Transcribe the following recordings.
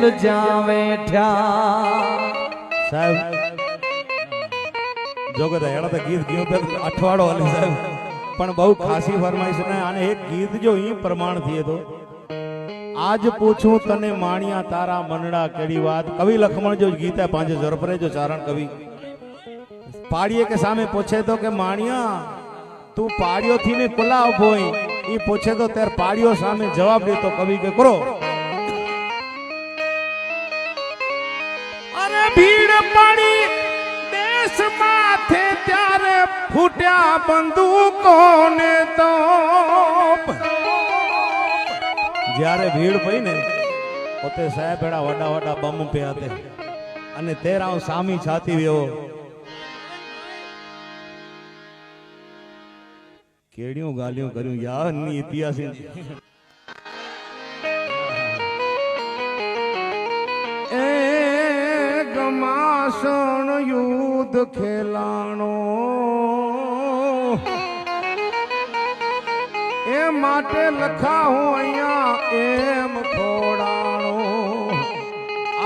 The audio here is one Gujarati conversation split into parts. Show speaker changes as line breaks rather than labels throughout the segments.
વેલ જ્યાં
સાહેબ, જો હેડા તો ગીત ગયું તો અઠવાડો હાલે સાહેબ. પણ બહુ ખાસી ફરમાઈશ ને અને એક ગીત જો ઈ પ્રમાણ થયે તો આજ પૂછું તને માણિયા તારા મનડા કેડી વાત? કવિ લખમણ જો ગીતા પાંચે ઝરપરે જો ચારણ કવિ. પાડીએ કે સામે પૂછે તો કે માણિયા, તું પાડ્યો થી ને કુલા ઊભો ઈ પૂછે તો ત્યારે પાડ્યો સામે જવાબ દે તો કવિ કે કરો.
પડી દેશ માથે ત્યારે ફૂટ્યા બંદૂકોને તો
જ્યારે ભીડ પડી ને, પોતે સાહેબ એડા વડા વડા બમ પ્યા તે. અને તેરા સામી છાતી વ્યો કેડિયું ગાલિયું કર્યું? યારની ઇતિહાસ
ગમાસણ યુદ્ધ ખેલાણો. એ માટે લખા હું અહીંયા એમ ખોડાણો.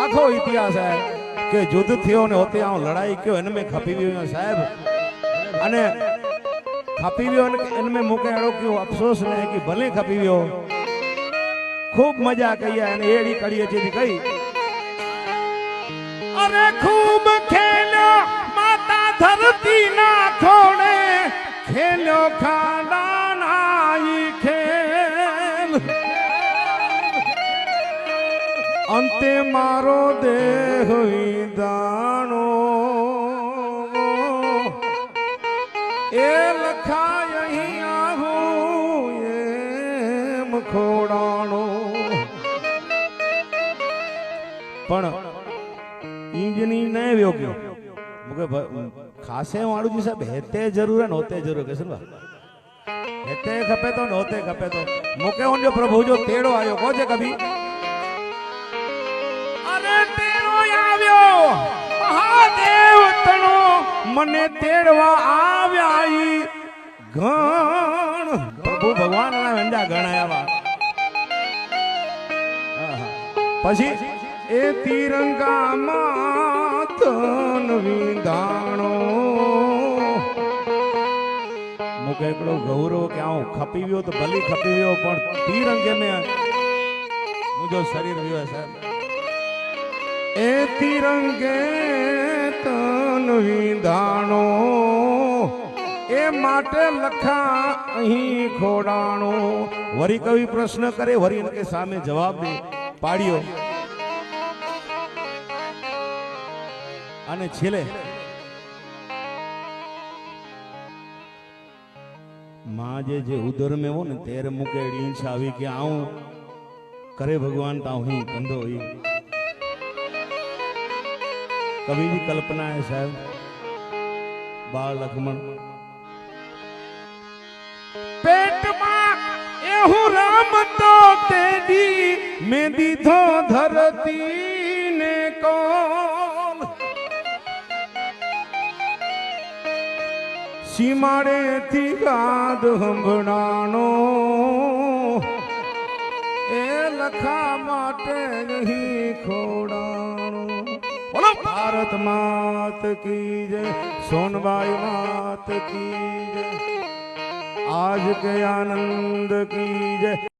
આખો ઇતિહાસ હે કે યુદ્ધ થયો ને હોતે આઉં લડાઈ કયો એને મેં ખપી ગયો સાહેબ. અને ખપી ગયો એને મેં મૂકે એડો કયો, અફસોસ ને કે ભલે ખપી ગયો ખૂબ મજા કહીએ અને એડી કડીએ જેથી કઈ
અરે ખૂબ ખેલ્યો, માતા ધરતી ના ખોણે ખેલ્યો ખાડાના નાઈ ખેલ. અંતે મારો દેહ દાણો એ લખાય અહીંયા હું એમ ખોડાણો.
પણ ઈંજની ન વ્યો ગયો મુકે ખાસે વાળું જી સાહેબ હેતે જરૂર હે ને જરૂર કે સુનવા હેતે ખપે તો ને ખપે તો. મુકે ઓન જો પ્રભુ જો તેડો આયો કો છે કભી?
અરે તેડો આવ્યો મહાદેવ તણો મને તેડવા આવ્યા ઈ ગણ
પ્રભુ ભગવાન ના વેંડા ગણાયા પછી?
એ તિરંગામાં તન વિંધાણો.
મુકે એકડો ગૌરવ કે આવું ખપી ગયો તો ભલી ખપી ગયો, પણ તિરંગે મેં મુજો શરીર રહ્યો સાહેબ
એ તિરંગે તન વિંધાણો. એ માટે લખા અહીં ખોડાણો.
વરી કવિ પ્રશ્ન કરે, વરી કે સામે જવાબ દે. પાડ્યો. અને છેલ્લે માં જે જે ઉદર મેવો ને તેર મુકે ડીંછ આવી કે આવું કરે ભગવાન તા હું કંધો હોઈ કવિની કલ્પના હે સાહેબ, બાળ લખમણ.
પેટમાં એ હું રામ તો તેડી મેં દીધો ધરતી ને કોણ સીમાડેથી ગાદ હંભણાનો એ લખા માટે નહીં ખોડાણો. બોલો. ભારત માત કી જય સોનબાઈ માત કી જય. આજ કે આનંદ કી જય.